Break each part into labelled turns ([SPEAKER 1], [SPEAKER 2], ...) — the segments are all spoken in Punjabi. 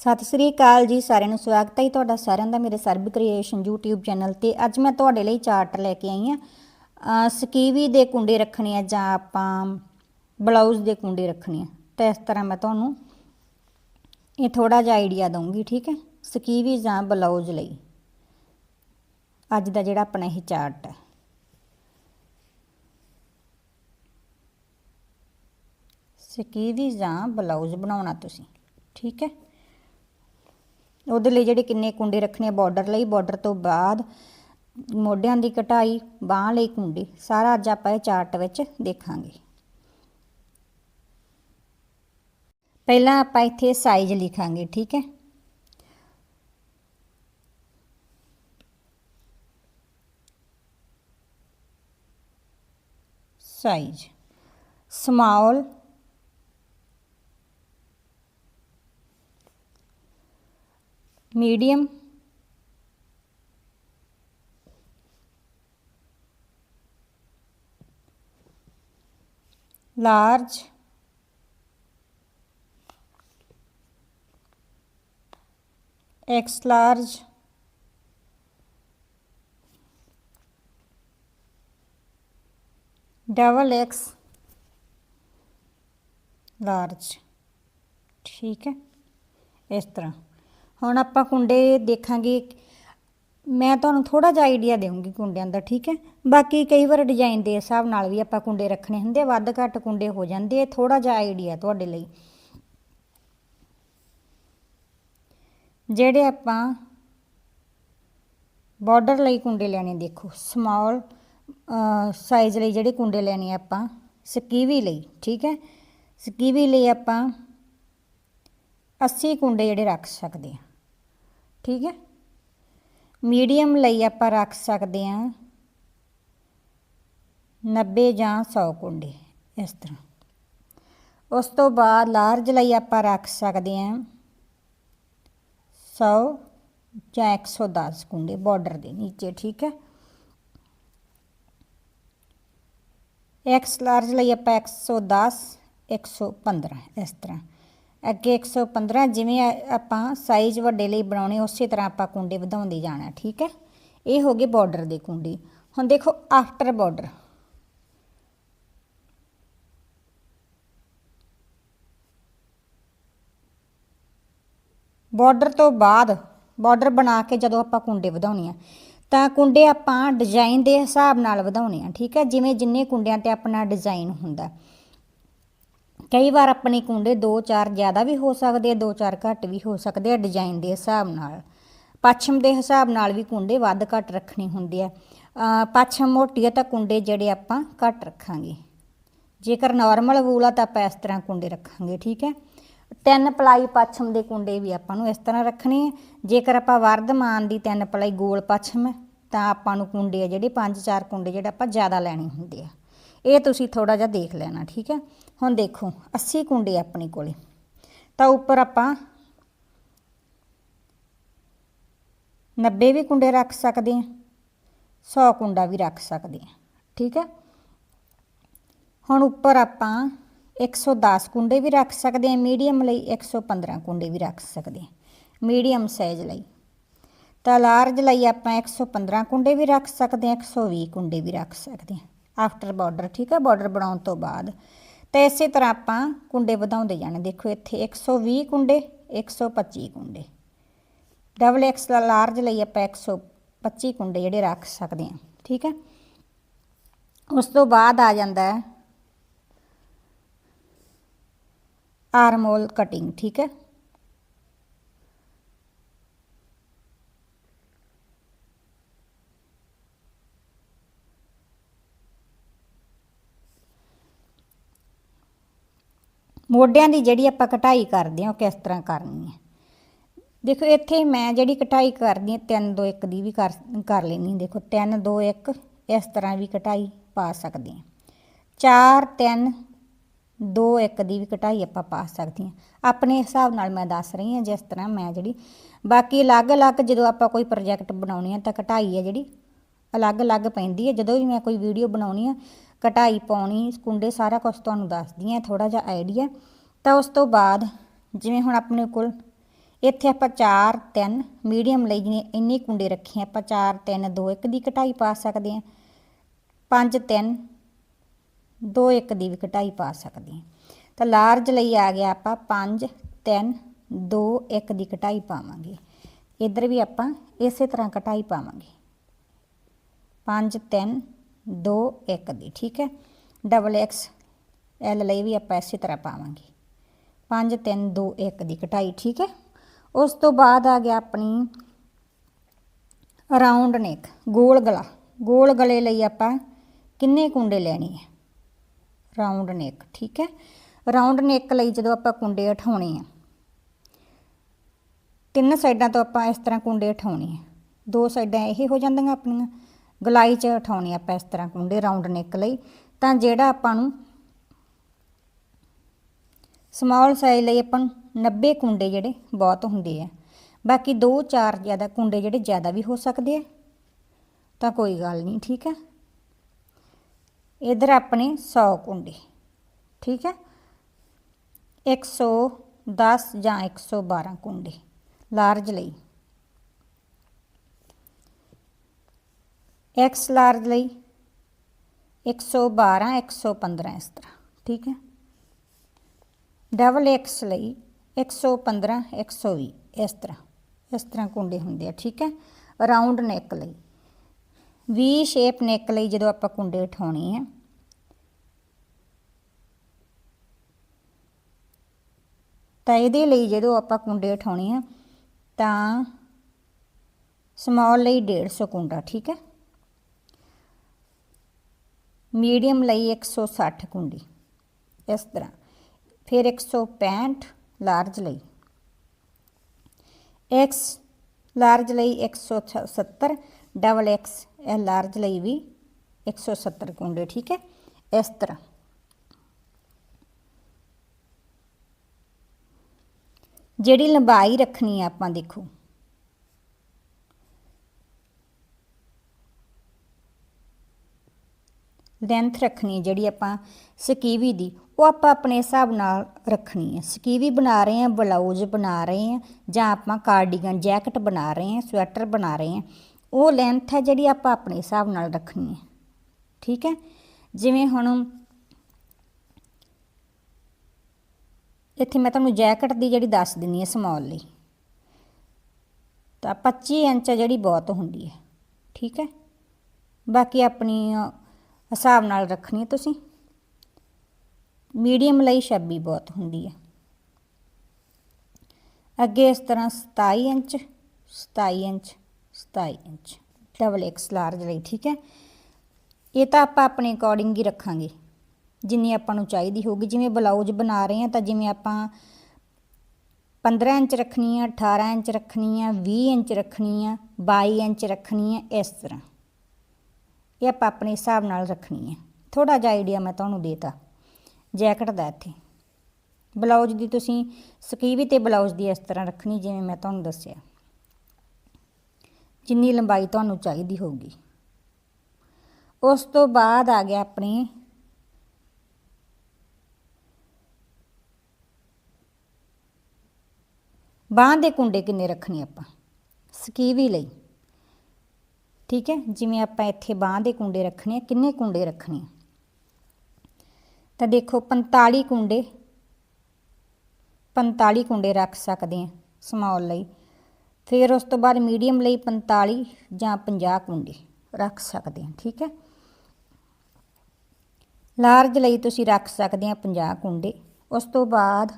[SPEAKER 1] ਸਤਿ ਸ੍ਰੀ ਅਕਾਲ ਜੀ, ਸਾਰਿਆਂ ਨੂੰ ਸਵਾਗਤ ਹੈ ਤੁਹਾਡਾ ਸਾਰਿਆਂ ਦਾ ਮੇਰੇ ਸਰਬ ਕ੍ਰੀਏਸ਼ਨ YouTube ਚੈਨਲ ਤੇ। ਅੱਜ ਮੈਂ ਤੁਹਾਡੇ ਲਈ ਚਾਰਟ ਲੈ ਕੇ ਆਈ ਆ ਸਕੀਵੀ ਦੇ ਕੁੰਡੇ ਰੱਖਣੇ ਆ ਜਾਂ ਆਪਾਂ ਬਲਾਊਜ਼ ਦੇ ਕੁੰਡੇ ਰੱਖਣੇ ਆ। ਤਾਂ ਇਸ ਤਰ੍ਹਾਂ ਮੈਂ ਤੁਹਾਨੂੰ ਇਹ ਥੋੜਾ ਜਿਹਾ ਆਈਡੀਆ ਦਊਂਗੀ, ਠੀਕ ਹੈ? ਸਕੀਵੀ ਜਾਂ ਬਲਾਊਜ਼ ਲਈ। ਅੱਜ ਦਾ ਜਿਹੜਾ ਆਪਣਾ ਇਹ ਚਾਰਟ ਹੈ। ਸਕੀਵੀ ਜਾਂ ਬਲਾਊਜ਼ ਬਣਾਉਣਾ ਤੁਸੀਂ, ਠੀਕ ਹੈ? ਉਹਦੇ ਲਈ ਜਿਹੜੇ ਕਿੰਨੇ ਕੁੰਡੇ ਰੱਖਣੇ ਬਾਰਡਰ ਲਈ ਬਾਰਡਰ ਤੋਂ ਬਾਅਦ ਮੋਢਿਆਂ ਦੀ ਕਟਾਈ, ਬਾਹਾਂ ਲਈ ਕੁੰਡੇ, ਸਾਰਾ ਅੱਜ ਆਪਾਂ ਇਹ ਚਾਰਟ ਵਿੱਚ ਦੇਖਾਂਗੇ। ਪਹਿਲਾਂ ਆਪਾਂ ਇੱਥੇ ਸਾਈਜ਼ ਲਿਖਾਂਗੇ, ਠੀਕ ਹੈ? Size small medium. Large. X large. Double X large. ठीक है? इस तरह। ਹੁਣ ਆਪਾਂ ਕੁੰਡੇ ਦੇਖਾਂਗੇ। ਮੈਂ ਤੁਹਾਨੂੰ ਥੋੜਾ ਜਿਹਾ ਆਈਡੀਆ ਦੇਵਾਂਗੀ ਕੁੰਡਿਆਂ ਦਾ, ਠੀਕ ਹੈ? ਬਾਕੀ ਕਈ ਵਾਰ ਡਿਜ਼ਾਈਨ ਦੇ ਹਿਸਾਬ ਨਾਲ ਵੀ ਆਪਾਂ ਕੁੰਡੇ ਰੱਖਣੇ ਹੁੰਦੇ ਵੱਧ ਘੱਟ ਕੁੰਡੇ ਹੋ ਜਾਂਦੇ ਆ ਥੋੜਾ ਜਿਹਾ ਆਈਡੀਆ ਤੁਹਾਡੇ ਲਈ। ਜਿਹੜੇ ਆਪਾਂ ਬਾਰਡਰ ਲਈ ਕੁੰਡੇ ਲੈਣੇ, ਦੇਖੋ ਸਮਾਲ ਸਾਈਜ਼ ਲਈ ਜਿਹੜੇ ਕੁੰਡੇ ਲੈਣੇ ਆਪਾਂ, ਸਕੀਵੀ ਲਈ, ਠੀਕ ਹੈ? ਸਕੀਵੀ ਲਈ ਆਪਾਂ 80 ਕੁੰਡੇ ਜਿਹੜੇ ਰੱਖ ਸਕਦੇ ਆ ਠੀਕ ਹੈ? ਮੀਡੀਅਮ ਲਈ ਆਪਾਂ ਰੱਖ ਸਕਦੇ ਹਾਂ 90 ਜਾਂ 100 ਕੁੰਡੇ, ਇਸ ਤਰ੍ਹਾਂ। ਉਸ ਤੋਂ ਬਾਅਦ ਲਾਰਜ ਲਈ ਆਪਾਂ ਰੱਖ ਸਕਦੇ ਹਾਂ 100 ਜਾਂ 110 ਕੁੰਡੇ ਬਾਰਡਰ ਦੇ ਨੀਚੇ, ਠੀਕ ਹੈ? ਐਕਸ ਲਾਰਜ ਲਈ ਆਪਾਂ 110 115 ਇਸ ਤਰ੍ਹਾਂ। ਅੱਗੇ 115 ਜਿਵੇਂ ਆਪਾਂ ਸਾਈਜ਼ ਵੱਡੇ ਲਈ ਬਣਾਉਣੇ, ਉਸੇ ਤਰ੍ਹਾਂ ਆਪਾਂ ਕੁੰਡੇ ਵਧਾਉਂਦੇ ਜਾਣਾ, ਠੀਕ ਹੈ? ਇਹ ਹੋ ਗਏ ਬਾਰਡਰ ਦੇ ਕੁੰਡੇ। ਹੁਣ ਦੇਖੋ ਆਫਟਰ ਬਾਰਡਰ ਬਾਰਡਰ ਤੋਂ ਬਾਅਦ ਬਾਰਡਰ ਬਣਾ ਕੇ ਜਦੋਂ ਆਪਾਂ ਕੁੰਡੇ ਵਧਾਉਣੇ ਆ, ਤਾਂ ਕੁੰਡੇ ਆਪਾਂ ਡਿਜ਼ਾਈਨ ਦੇ ਹਿਸਾਬ ਨਾਲ ਵਧਾਉਣੇ ਆ, ਠੀਕ ਹੈ? ਜਿਵੇਂ ਜਿੰਨੇ ਕੁੰਡਿਆਂ ਤੇ ਆਪਣਾ ਡਿਜ਼ਾਈਨ ਹੁੰਦਾ। ਕਈ ਵਾਰ ਆਪਣੇ ਕੁੰਡੇ 2-4 ਜ਼ਿਆਦਾ ਵੀ ਹੋ ਸਕਦੇ ਆ 2-4 ਘੱਟ ਵੀ ਹੋ ਸਕਦੇ ਆ ਡਿਜ਼ਾਈਨ ਦੇ ਹਿਸਾਬ ਨਾਲ। ਪੱਛਮ ਦੇ ਹਿਸਾਬ ਨਾਲ ਵੀ ਕੁੰਡੇ ਵੱਧ ਘੱਟ ਰੱਖਣੇ ਹੁੰਦੇ ਆ। ਪੱਛਮ ਮੋਟੀ ਆ ਤਾਂ ਕੁੰਡੇ ਜਿਹੜੇ ਆਪਾਂ ਘੱਟ ਰੱਖਾਂਗੇ। ਜੇਕਰ ਨਾਰਮਲ ਵੂਲ ਆ ਤਾਂ ਆਪਾਂ ਇਸ ਤਰ੍ਹਾਂ ਕੁੰਡੇ ਰੱਖਾਂਗੇ, ਠੀਕ ਹੈ? ਤਿੰਨ ਪਲਾਈ ਪੱਛਮ ਦੇ ਕੁੰਡੇ ਵੀ ਆਪਾਂ ਨੂੰ ਇਸ ਤਰ੍ਹਾਂ ਰੱਖਣੇ ਆ। ਜੇਕਰ ਆਪਾਂ ਵਰਧਮਾਨ ਦੀ ਤਿੰਨ ਪਲਾਈ ਗੋਲ ਪੱਛਮ ਤਾਂ ਆਪਾਂ ਨੂੰ ਕੁੰਡੇ ਆ ਜਿਹੜੇ 5-4 ਕੁੰਡੇ ਜਿਹੜੇ ਆਪਾਂ ਜ਼ਿਆਦਾ ਲੈਣੇ ਹੁੰਦੇ ਆ। ਇਹ ਤੁਸੀਂ ਥੋੜਾ ਜਿਹਾ ਦੇਖ ਲੈਣਾ, ਠੀਕ ਹੈ? ਹੁਣ ਦੇਖੋ 80 ਕੁੰਡੇ ਆਪਣੇ ਕੋਲੇ। ਤਾਂ ਉੱਪਰ ਆਪਾਂ 90 ਵੀ ਕੁੰਡੇ ਰੱਖ ਸਕਦੇ ਆ 100 ਕੁੰਡਾ ਵੀ ਰੱਖ ਸਕਦੇ ਆ ਠੀਕ ਹੈ? ਹੁਣ ਉੱਪਰ ਆਪਾਂ 110 ਕੁੰਡੇ ਵੀ ਰੱਖ ਸਕਦੇ ਆ ਮੀਡੀਅਮ ਲਈ 115 ਕੁੰਡੇ ਵੀ ਰੱਖ ਸਕਦੇ ਆ ਮੀਡੀਅਮ ਸਾਈਜ਼ ਲਈ। ਤਾਂ ਲਾਰਜ ਲਈ ਆਪਾਂ 115 ਕੁੰਡੇ ਵੀ ਰੱਖ ਸਕਦੇ ਆ 120 ਕੁੰਡੇ ਵੀ ਰੱਖ ਸਕਦੇ ਆ ਆਫਟਰ ਬਾਰਡਰ ਠੀਕ ਹੈ? ਬਾਰਡਰ ਬਣਾਉਣ ਤੋਂ ਬਾਅਦ ਤੇ ਇਸੇ ਤਰ੍ਹਾਂ ਆਪਾਂ ਕੁੰਡੇ ਵਧਾਉਂਦੇ ਜਾਣੇ। ਦੇਖੋ ਇੱਥੇ 120 ਕੁੰਡੇ 125 ਕੁੰਡੇ। ਡਬਲ ਐਕਸ ਦਾ ਲਾਰਜ ਲਈ ਆਪਾਂ 125 ਕੁੰਡੇ ਜਿਹੜੇ ਰੱਖ ਸਕਦੇ ਹਾਂ, ਠੀਕ ਹੈ? ਉਸ ਤੋਂ ਬਾਅਦ ਆ ਜਾਂਦਾ ਹੈ ਆਰਮੋਲ ਕਟਿੰਗ ਠੀਕ ਹੈ? ਮੋਢਿਆਂ ਦੀ ਜਿਹੜੀ ਆਪਾਂ ਕਟਾਈ ਕਰਦੇ ਹਾਂ, ਉਹ ਕਿਸ ਤਰ੍ਹਾਂ ਕਰਨੀ ਹੈ? ਦੇਖੋ, ਇੱਥੇ ਮੈਂ ਜਿਹੜੀ ਕਟਾਈ ਕਰਦੀ ਹਾਂ 3 2 1 ਦੀ ਵੀ ਕਰ ਕਰ ਲੈਣੀ ਦੇਖੋ 3 2 1 ਇਸ ਤਰ੍ਹਾਂ ਵੀ ਕਟਾਈ ਪਾ ਸਕਦੇ ਹਾਂ। 4 3 2 1 ਦੀ ਵੀ ਕਟਾਈ ਆਪਾਂ ਪਾ ਸਕਦੇ ਹਾਂ। ਆਪਣੇ ਹਿਸਾਬ ਨਾਲ ਮੈਂ ਦੱਸ ਰਹੀ ਹਾਂ, ਜਿਸ ਤਰ੍ਹਾਂ ਮੈਂ ਜਿਹੜੀ, ਬਾਕੀ ਅਲੱਗ-ਅਲੱਗ ਜਦੋਂ ਆਪਾਂ ਕੋਈ ਪ੍ਰੋਜੈਕਟ ਬਣਾਉਣੀ ਆ, ਤਾਂ ਕਟਾਈ ਹੈ ਜਿਹੜੀ, ਅਲੱਗ-ਅਲੱਗ ਪੈਂਦੀ ਹੈ। ਜਦੋਂ ਵੀ ਮੈਂ ਕੋਈ ਵੀਡੀਓ ਬਣਾਉਣੀ ਆ ਕਟਾਈ ਪਾਉਣੀ ਕੁੰਡੇ ਸਾਰਾ ਕੁਝ ਤੁਹਾਨੂੰ ਦੱਸਦੀ ਹਾਂ ਥੋੜਾ ਜਿਹਾ ਆਈਡੀਆ ਤਾਂ ਉਸ ਤੋਂ ਬਾਅਦ ਜਿਵੇਂ ਹੁਣ ਆਪਣੇ ਕੋਲ ਇੱਥੇ ਆਪਾਂ 4 3 ਮੀਡੀਅਮ ਲਈ ਜਿਹਨੇ ਇੰਨੇ ਕੁੰਡੇ ਰੱਖੇ ਆਪਾਂ 4 3 2 1 ਦੀ ਕਟਾਈ ਪਾ ਸਕਦੇ ਹਾਂ। 5 3 2 1 ਦੀ ਵੀ ਕਟਾਈ ਪਾ ਸਕਦੇ ਹਾਂ। ਤਾਂ ਲਾਰਜ ਲਈ ਆ ਗਿਆ ਆਪਾਂ 5 3 2 1 ਦੀ ਕਟਾਈ ਪਾਵਾਂਗੇ। ਇੱਧਰ ਵੀ ਆਪਾਂ ਇਸੇ ਤਰ੍ਹਾਂ ਕਟਾਈ ਪਾਵਾਂਗੇ। 5 3 2 1 ਦੀ, ਠੀਕ ਹੈ? ਡਬਲ ਐਕਸ ਐਲ ਲਈ ਵੀ ਆਪਾਂ ਇਸੇ ਤਰ੍ਹਾਂ ਪਾਵਾਂਗੇ। 5 3 2 1 ਦੀ ਕਟਾਈ, ਠੀਕ ਹੈ? ਉਸ ਤੋਂ ਬਾਅਦ ਆ ਗਿਆ ਆਪਣੀ ਰਾਉਂਡ ਨੇਕ ਗੋਲ ਗਲਾ। ਗੋਲ ਗਲੇ ਲਈ ਆਪਾਂ ਕਿੰਨੇ ਕੁੰਡੇ ਲੈਣੇ ਆ? ਰਾਉਂਡ ਨੇਕ ਠੀਕ ਹੈ? ਰਾਉਂਡ ਨੇਕ ਲਈ ਜਦੋਂ ਆਪਾਂ ਕੁੰਡੇ ਉਠਾਉਣੇ ਆ, ਤਿੰਨ ਸਾਈਡਾਂ ਤੋਂ ਆਪਾਂ ਇਸ ਤਰ੍ਹਾਂ ਕੁੰਡੇ ਉਠਾਉਣੇ ਆ। ਦੋ ਸਾਈਡਾਂ ਇਹ ਹੋ ਜਾਂਦੀਆਂ ਆਪਣੀਆਂ। ਗਲਾਈ 'ਚ ਉਠਾਉਣੇ ਆਪਾਂ ਇਸ ਤਰ੍ਹਾਂ ਕੁੰਡੇ ਰਾਉਂਡ ਨੇਕ ਲਈ। ਤਾਂ ਜਿਹੜਾ ਆਪਾਂ ਨੂੰ ਸਮਾਲ ਸਾਈਜ਼ ਲਈ ਆਪਾਂ ਨੂੰ 90 ਕੁੰਡੇ ਜਿਹੜੇ ਬਹੁਤ ਹੁੰਦੇ ਆ। ਬਾਕੀ 2 4 ਜ਼ਿਆਦਾ ਕੁੰਡੇ ਜਿਹੜੇ ਜ਼ਿਆਦਾ ਵੀ ਹੋ ਸਕਦੇ ਆ। ਤਾਂ ਕੋਈ ਗੱਲ ਨਹੀਂ, ਠੀਕ ਹੈ ਇਧਰ ਆਪਣੇ 100 ਕੁੰਡੇ, ਠੀਕ ਹੈ 110 ਜਾਂ 112 ਕੁੰਡੇ ਲਾਰਜ ਲਈ। ਐਕਸ ਲਾਰਜ ਲਈ 112 115 ਇਸ ਤਰ੍ਹਾਂ, ਠੀਕ ਹੈ? ਡਬਲ ਐਕਸ ਲਈ 115 120 ਇਸ ਤਰ੍ਹਾਂ ਇਸ ਤਰ੍ਹਾਂ ਕੁੰਡੇ ਹੁੰਦੇ ਆ, ਠੀਕ ਹੈ? ਰਾਉਂਡ ਨੈਕ ਲਈ ਵੀ ਸ਼ੇਪ ਨੈਕ ਲਈ ਜਦੋਂ ਆਪਾਂ ਕੁੰਡੇ ਉਠਾਉਣੇ ਆ, ਤਾਂ ਇਹਦੇ ਲਈ ਜਦੋਂ ਆਪਾਂ ਕੁੰਡੇ ਉਠਾਉਣੇ ਆ, ਤਾਂ ਸਮਾਲ ਲਈ 150 ਕੁੰਡਾ, ਠੀਕ ਹੈ? ਮੀਡੀਅਮ ਲਈ 160 ਕੁੰਡੀ। ਇਸ ਤਰ੍ਹਾਂ। ਫਿਰ 165 ਲਾਰਜ ਲਈ। ਐਕਸ ਲਾਰਜ ਲਈ 170 ਡਬਲ ਐਕਸ ਇਹ ਲਾਰਜ ਲਈ ਵੀ 170 ਕੁੰਡੇ, ਠੀਕ ਹੈ? ਇਸ ਤਰ੍ਹਾਂ। ਜਿਹੜੀ ਲੰਬਾਈ ਰੱਖਣੀ ਆ ਆਪਾਂ ਦੇਖੋ। ਲੈਂਥ ਰੱਖਣੀ ਜਿਹੜੀ ਆਪਾਂ ਸਕੀਵੀ ਦੀ, ਉਹ ਆਪਾਂ ਆਪਣੇ ਹਿਸਾਬ ਨਾਲ ਰੱਖਣੀ ਹੈ। ਸਕੀਵੀ ਬਣਾ ਰਹੇ ਹਾਂ ਬਲਾਊਜ਼ ਬਣਾ ਰਹੇ ਹਾਂ, ਜਾਂ ਆਪਾਂ ਕਾਰਡੀਗਨ ਜੈਕਟ ਬਣਾ ਰਹੇ ਹਾਂ, ਸਵੈਟਰ ਬਣਾ ਰਹੇ ਹਾਂ, ਉਹ ਲੈਂਥ ਹੈ ਜਿਹੜੀ ਆਪਾਂ ਆਪਣੇ ਹਿਸਾਬ ਨਾਲ ਰੱਖਣੀ ਹੈ। ਠੀਕ ਹੈ? ਜਿਵੇਂ ਹੁਣ ਇੱਥੇ ਮੈਂ ਤੁਹਾਨੂੰ ਜੈਕਟ ਦੀ ਜਿਹੜੀ ਦੱਸ ਦਿੰਨੀ ਹੈ ਸਮਾਲ ਲਈ। ਤਾਂ 25 ਇੰਚ ਜਿਹੜੀ ਬਹੁਤ ਹੁੰਦੀ ਹੈ। ਠੀਕ ਹੈ? ਬਾਕੀ ਆਪਣੀ ਹਿਸਾਬ ਨਾਲ ਰੱਖਣੀ ਹੈ ਤੁਸੀਂ। ਮੀਡੀਅਮ ਲਈ 26 ਬਹੁਤ ਹੁੰਦੀ ਹੈ। ਅੱਗੇ ਇਸ ਤਰ੍ਹਾਂ 27 inch 27 inch 27 inch double X large ਲਈ, ਠੀਕ ਹੈ। ਇਹ ਤਾਂ ਆਪਾਂ ਆਪਣੇ ਅਕੋਰਡਿੰਗ ਹੀ ਰੱਖਾਂਗੇ। ਜਿੰਨੀ ਆਪਾਂ ਨੂੰ ਚਾਹੀਦੀ ਹੋਊਗੀ। ਜਿਵੇਂ ਬਲਾਊਜ਼ ਬਣਾ ਰਹੇ ਹਾਂ ਤਾਂ ਜਿਵੇਂ ਆਪਾਂ 15 ਇੰਚ ਰੱਖਣੀ ਆ 18 ਇੰਚ ਰੱਖਣੀ ਆ 20 ਇੰਚ ਰੱਖਣੀ ਆ 22 ਇੰਚ ਰੱਖਣੀ ਆ, ਇਸ ਤਰ੍ਹਾਂ। ਇਹ ਆਪਾਂ ਆਪਣੇ ਹਿਸਾਬ ਨਾਲ ਰੱਖਣੀ ਹੈ। ਥੋੜਾ ਜਿਹਾ ਆਈਡੀਆ ਮੈਂ ਤੁਹਾਨੂੰ ਦੇਤਾ। ਜੈਕਟ ਦਾ ਇੱਥੇ। ਬਲਾਊਜ਼ ਦੀ ਤੁਸੀਂ ਸਕੀਵੀ ਤੇ ਬਲਾਊਜ਼ ਦੀ ਇਸ ਤਰ੍ਹਾਂ ਰੱਖਣੀ ਜਿਵੇਂ ਮੈਂ ਤੁਹਾਨੂੰ ਦੱਸਿਆ। ਜਿੰਨੀ ਲੰਬਾਈ ਤੁਹਾਨੂੰ ਚਾਹੀਦੀ ਹੋਊਗੀ। ਉਸ ਤੋਂ ਬਾਅਦ ਆ ਗਿਆ ਆਪਣੇ ਬਾਂਹ ਦੇ ਕੁੰਡੇ ਕਿੰਨੇ ਰੱਖਣੇ ਆਪਾਂ? ਸਕੀਵੀ ਲਈ। ਠੀਕ ਹੈ? ਜਿਵੇਂ ਆਪਾਂ ਇੱਥੇ ਬਾਂਹ ਦੇ ਕੁੰਡੇ ਰੱਖਣੇ ਆ, ਕਿੰਨੇ ਕੁੰਡੇ ਰੱਖਣੇ ਆ? ਤਾਂ ਦੇਖੋ 45 ਕੁੰਡੇ 45 ਕੁੰਡੇ ਰੱਖ ਸਕਦੇ ਆ ਸਮਾਲ ਲਈ। ਫਿਰ ਉਸ ਤੋਂ ਬਾਅਦ ਮੀਡੀਅਮ ਲਈ 45 ਜਾਂ 50 ਕੁੰਡੇ ਰੱਖ ਸਕਦੇ ਆ, ਠੀਕ ਹੈ? ਲਾਰਜ ਲਈ ਤੁਸੀਂ ਰੱਖ ਸਕਦੇ ਆ 50 ਕੁੰਡੇ। ਉਸ ਤੋਂ ਬਾਅਦ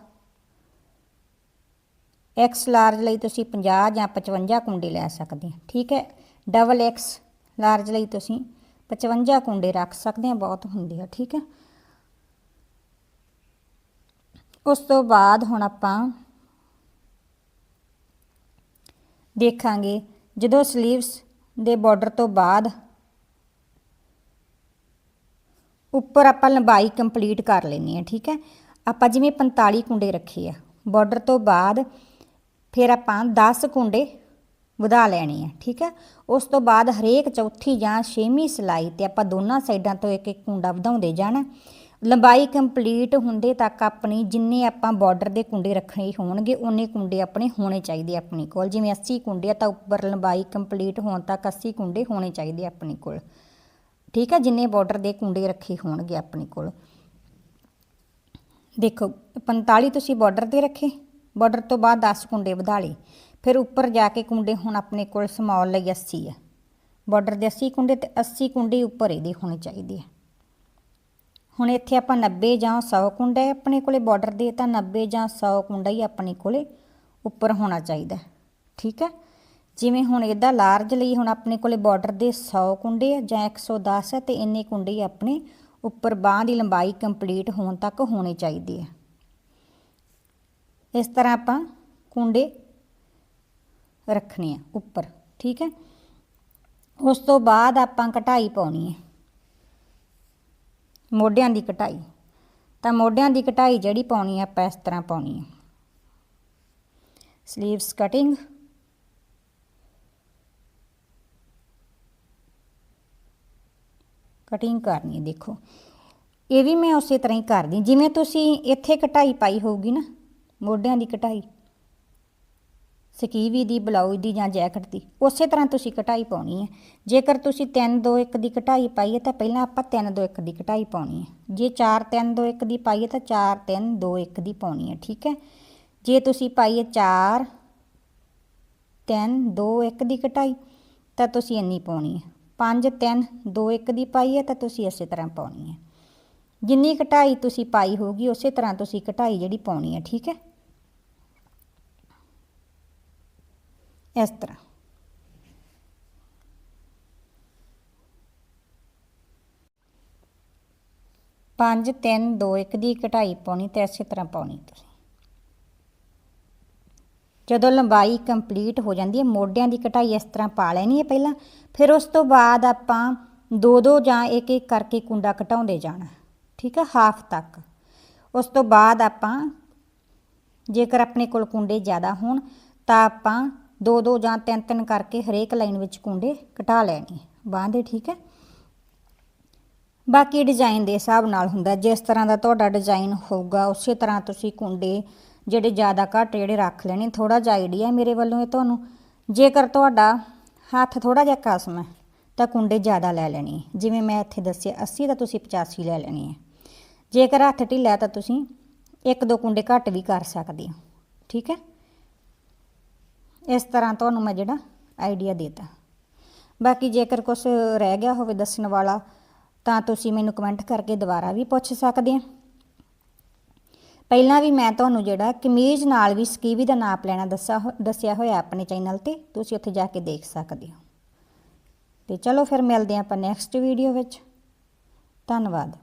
[SPEAKER 1] ਐਕਸ ਲਾਰਜ ਲਈ ਤੁਸੀਂ 50 ਜਾਂ 55 ਕੁੰਡੇ ਲੈ ਸਕਦੇ ਆ, ਠੀਕ ਹੈ? ਡਬਲ ਐਕਸ ਲਾਰਜ ਲਈ ਤੁਸੀਂ 55 ਕੁੰਡੇ ਰੱਖ ਸਕਦੇ ਆ, ਬਹੁਤ ਹੁੰਦੇ ਆ, ਠੀਕ ਹੈ। ਉਸ ਤੋਂ ਬਾਅਦ ਹੁਣ ਆਪਾਂ ਦੇਖਾਂਗੇ, ਜਦੋਂ ਸਲੀਵਸ ਦੇ ਬਾਰਡਰ ਤੋਂ ਬਾਅਦ ਉੱਪਰ ਆਪਾਂ ਲੰਬਾਈ ਕੰਪਲੀਟ ਕਰ ਲੈਣੀ ਹੈ, ਠੀਕ ਹੈ। ਆਪਾਂ ਜਿਵੇਂ 45 ਕੁੰਡੇ ਰੱਖੇ ਆ ਬਾਰਡਰ ਤੋਂ ਬਾਅਦ ਫਿਰ ਆਪਾਂ 10 ਕੁੰਡੇ ਵਧਾ ਲੈਣੀ ਹੈ, ਠੀਕ ਹੈ? ਉਸ ਤੋਂ ਬਾਅਦ ਹਰੇਕ ਚੌਥੀ ਜਾਂ ਛੇਵੀਂ ਸਿਲਾਈ ਤੇ ਆਪਾਂ ਦੋਨਾਂ ਸਾਈਡਾਂ ਤੋਂ ਇੱਕ ਇੱਕ ਕੁੰਡਾ ਵਧਾਉਂਦੇ ਜਾਣਾ। ਲੰਬਾਈ ਕੰਪਲੀਟ ਹੁੰਦੇ ਤੱਕ ਆਪਣੀ ਜਿੰਨੇ ਆਪਾਂ ਬਾਰਡਰ ਦੇ ਕੁੰਡੇ ਰੱਖਣੇ ਹੋਣਗੇ, ਉਹਨੇ ਕੁੰਡੇ ਆਪਣੇ ਹੋਣੇ ਚਾਹੀਦੇ ਆਪਣੇ ਕੋਲ। ਜਿਵੇਂ 80 ਕੁੰਡੇ ਆ ਤਾਂ ਉੱਪਰ ਲੰਬਾਈ ਕੰਪਲੀਟ ਹੋਣ ਤੱਕ 80 ਕੁੰਡੇ ਹੋਣੇ ਚਾਹੀਦੇ ਆਪਣੇ ਕੋਲ। ਠੀਕ ਹੈ? ਜਿੰਨੇ ਬਾਰਡਰ ਦੇ ਕੁੰਡੇ ਰੱਖੇ ਹੋਣਗੇ ਆਪਣੇ ਕੋਲ। ਦੇਖੋ 45 ਤੁਸੀਂ ਬਾਰਡਰ ਤੇ ਰੱਖੇ, ਬਾਰਡਰ ਤੋਂ ਬਾਅਦ 10 ਕੁੰਡੇ ਵਧਾ ਲਏ। ਫਿਰ ਉੱਪਰ ਜਾ ਕੇ ਕੁੰਡੇ ਹੁਣ ਆਪਣੇ ਕੋਲ ਸਮਾਲ ਲਈ 80 ਆ। ਬਾਰਡਰ ਦੇ 80 ਕੁੰਡੇ ਤੇ 80 ਕੁੰਡੇ ਉੱਪਰ ਇਹਦੇ ਹੋਣੇ ਚਾਹੀਦੇ ਆ। ਹੁਣ ਇੱਥੇ ਆਪਾਂ 90 ਜਾਂ 100 ਕੁੰਡਾ ਆਪਣੇ ਕੋਲੇ, ਬਾਰਡਰ ਦੇ ਤਾਂ 90 ਜਾਂ 100 ਕੁੰਡਾ ਹੀ ਆਪਣੇ ਕੋਲੇ ਉੱਪਰ ਹੋਣਾ ਚਾਹੀਦਾ ਠੀਕ ਹੈ? ਜਿਵੇਂ ਹੁਣ ਇਹਦਾ ਲਾਰਜ ਲਈ ਹੁਣ ਆਪਣੇ ਕੋਲੇ ਬਾਰਡਰ ਦੇ 100 ਕੁੰਡੇ ਆ ਜਾਂ 110 ਹੈ ਤੇ ਇੰਨੇ ਕੁੰਡੇ ਆਪਣੇ ਉੱਪਰ ਬਾਹ ਦੀ ਲੰਬਾਈ ਕੰਪਲੀਟ ਹੋਣ ਤੱਕ ਹੋਣੇ ਚਾਹੀਦੇ ਆ। ਇਸ ਤਰ੍ਹਾਂ ਆਪਾਂ ਕੁੰਡੇ ਰੱਖਣੇ ਆ ਉੱਪਰ, ਠੀਕ ਹੈ? ਉਸ ਤੋਂ ਬਾਅਦ ਆਪਾਂ ਕਟਾਈ ਪਾਉਣੀ ਹੈ। ਮੋਢਿਆਂ ਦੀ ਕਟਾਈ। ਤਾਂ ਮੋਢਿਆਂ ਦੀ ਕਟਾਈ ਜਿਹੜੀ ਪਾਉਣੀ ਹੈ, ਆਪਾਂ ਇਸ ਤਰ੍ਹਾਂ ਪਾਉਣੀ ਹੈ। ਸਲੀਵਸ ਕਟਿੰਗ ਕਟਿੰਗ ਕਰਨੀ ਹੈ, ਦੇਖੋ। ਇਹ ਵੀ ਮੈਂ ਉਸੇ ਤਰ੍ਹਾਂ ਹੀ ਕਰਦੀ ਜਿਵੇਂ ਤੁਸੀਂ ਇੱਥੇ ਕਟਾਈ ਪਾਈ ਹੋਊਗੀ ਨਾ, ਮੋਢਿਆਂ ਦੀ ਕਟਾਈ। ਸਕੀਵੀ ਦੀ, ਬਲਾਊਜ਼ ਦੀ ਜਾਂ ਜੈਕਟ ਦੀ। ਉਸੇ ਤਰ੍ਹਾਂ ਤੁਸੀਂ ਕਟਾਈ ਪਾਉਣੀ ਹੈ। ਜੇਕਰ ਤੁਸੀਂ 3 2 1 ਦੀ ਕਢਾਈ ਪਾਈ ਹੈ ਤਾਂ ਪਹਿਲਾਂ ਆਪਾਂ 3 2 1 ਦੀ ਕਢਾਈ ਪਾਉਣੀ ਹੈ। ਜੇ 4 3 2 1 ਦੀ ਪਾਈ ਹੈ ਤਾਂ 4 3 2 1 ਦੀ ਪਾਉਣੀ ਹੈ, ਠੀਕ ਹੈ? ਜੇ ਤੁਸੀਂ ਪਾਈ ਹੈ 4 3 2 1 ਦੀ ਕਢਾਈ ਤਾਂ ਤੁਸੀਂ ਇੰਨੀ ਪਾਉਣੀ ਹੈ। 5 3 2 1 ਦੀ ਪਾਈ ਹੈ ਤਾਂ ਤੁਸੀਂ ਇਸੇ ਤਰ੍ਹਾਂ ਪਾਉਣੀ ਹੈ। ਜਿੰਨੀ ਕਟਾਈ ਤੁਸੀਂ ਪਾਈ ਹੋਊਗੀ, ਉਸੇ ਤਰ੍ਹਾਂ ਤੁਸੀਂ ਕਢਾਈ ਜਿਹੜੀ ਪਾਉਣੀ ਹੈ, ਠੀਕ ਹੈ? ਇਸ ਤਰ੍ਹਾਂ। ਪੰਜ, ਤਿੰਨ, ਦੋ, ਇੱਕ ਦੀ ਕਟਾਈ ਪਾਉਣੀ ਤੇ ਇਸੇ ਤਰ੍ਹਾਂ ਪਾਉਣੀ ਤੁਸੀਂ। ਜਦੋਂ ਲੰਬਾਈ ਕੰਪਲੀਟ ਹੋ ਜਾਂਦੀ ਹੈ, ਮੋਢਿਆਂ ਦੀ ਕਟਾਈ ਇਸ ਤਰ੍ਹਾਂ ਪਾ ਲੈਣੀ ਹੈ ਪਹਿਲਾਂ, ਫਿਰ ਉਸ ਤੋਂ ਬਾਅਦ ਆਪਾਂ ਦੋ ਦੋ ਜਾਂ ਇੱਕ ਇੱਕ ਕਰਕੇ ਕੁੰਡਾ ਘਟਾਉਂਦੇ ਜਾਣਾ, ਠੀਕ ਹੈ ਹਾਫ ਤੱਕ। ਉਸ ਤੋਂ ਬਾਅਦ ਆਪਾਂ ਜੇਕਰ ਆਪਣੇ ਕੋਲ ਕੁੰਡੇ ਜ਼ਿਆਦਾ ਹੋਣ, ਤਾਂ ਆਪਾਂ ਦੋ ਦੋ ਜਾਂ ਤਿੰਨ ਤਿੰਨ ਕਰਕੇ ਹਰੇਕ ਲਾਈਨ ਵਿੱਚ ਕੁੰਡੇ ਘਟਾ ਲੈਣੇ ਬਾਂਹ ਦੇ ਠੀਕ ਹੈ? ਬਾਕੀ ਡਿਜ਼ਾਈਨ ਦੇ ਹਿਸਾਬ ਨਾਲ ਹੁੰਦਾ, ਜਿਸ ਤਰ੍ਹਾਂ ਦਾ ਤੁਹਾਡਾ ਡਿਜ਼ਾਈਨ ਹੋਊਗਾ, ਉਸੇ ਤਰ੍ਹਾਂ ਤੁਸੀਂ ਕੁੰਡੇ ਜਿਹੜੇ ਜ਼ਿਆਦਾ ਘੱਟ ਜਿਹੜੇ ਰੱਖ ਲੈਣੇ ਥੋੜਾ ਜਿਹਾ ਆਈਡੀਆ ਮੇਰੇ ਵੱਲੋਂ ਇਹ ਤੁਹਾਨੂੰ। ਜੇਕਰ ਤੁਹਾਡਾ ਹੱਥ ਥੋੜਾ ਜਿਹਾ ਕਸਮ ਹੈ, ਤਾਂ ਕੁੰਡੇ ਜ਼ਿਆਦਾ ਲੈ ਲੈਣੇ ਜਿਵੇਂ ਮੈਂ ਇੱਥੇ ਦੱਸਿਆ 80 ਤਾਂ ਤੁਸੀਂ 85 ਲੈ ਲੈਣੇ ਹੈ ਜੇਕਰ ਹੱਥ ਢਿੱਲਾ ਤਾਂ ਤੁਸੀਂ ਇੱਕ ਦੋ ਕੁੰਡੇ ਘੱਟ ਵੀ ਕਰ ਸਕਦੇ ਹੋ। ਠੀਕ ਹੈ? ਇਸ ਤਰ੍ਹਾਂ ਤੁਹਾਨੂੰ ਮੈਂ ਜਿਹੜਾ ਆਈਡੀਆ ਦੇਤਾ। ਬਾਕੀ ਜੇਕਰ ਕੁਝ ਰਹਿ ਗਿਆ ਹੋਵੇ ਦੱਸਣ ਵਾਲਾ, ਤਾਂ ਤੁਸੀਂ ਮੈਨੂੰ ਕਮੈਂਟ ਕਰਕੇ ਦੁਬਾਰਾ ਵੀ ਪੁੱਛ ਸਕਦੇ ਆ। ਪਹਿਲਾਂ ਵੀ ਮੈਂ ਤੁਹਾਨੂੰ ਜਿਹੜਾ ਕਮੀਜ਼ ਨਾਲ ਵੀ ਸਕੀਵੀ ਦਾ ਨਾਪ ਲੈਣਾ ਦੱਸਿਆ ਹੋ- ਦੱਸਿਆ ਹੋਇਆ ਆਪਣੇ ਚੈਨਲ ਤੇ, ਤੁਸੀਂ ਉੱਥੇ ਜਾ ਕੇ ਦੇਖ ਸਕਦੇ ਹੋ। ਤੇ ਚਲੋ ਫਿਰ ਮਿਲਦੇ ਹਾਂ ਆਪਾਂ ਨੈਕਸਟ ਵੀਡੀਓ ਵਿੱਚ। ਧੰਨਵਾਦ।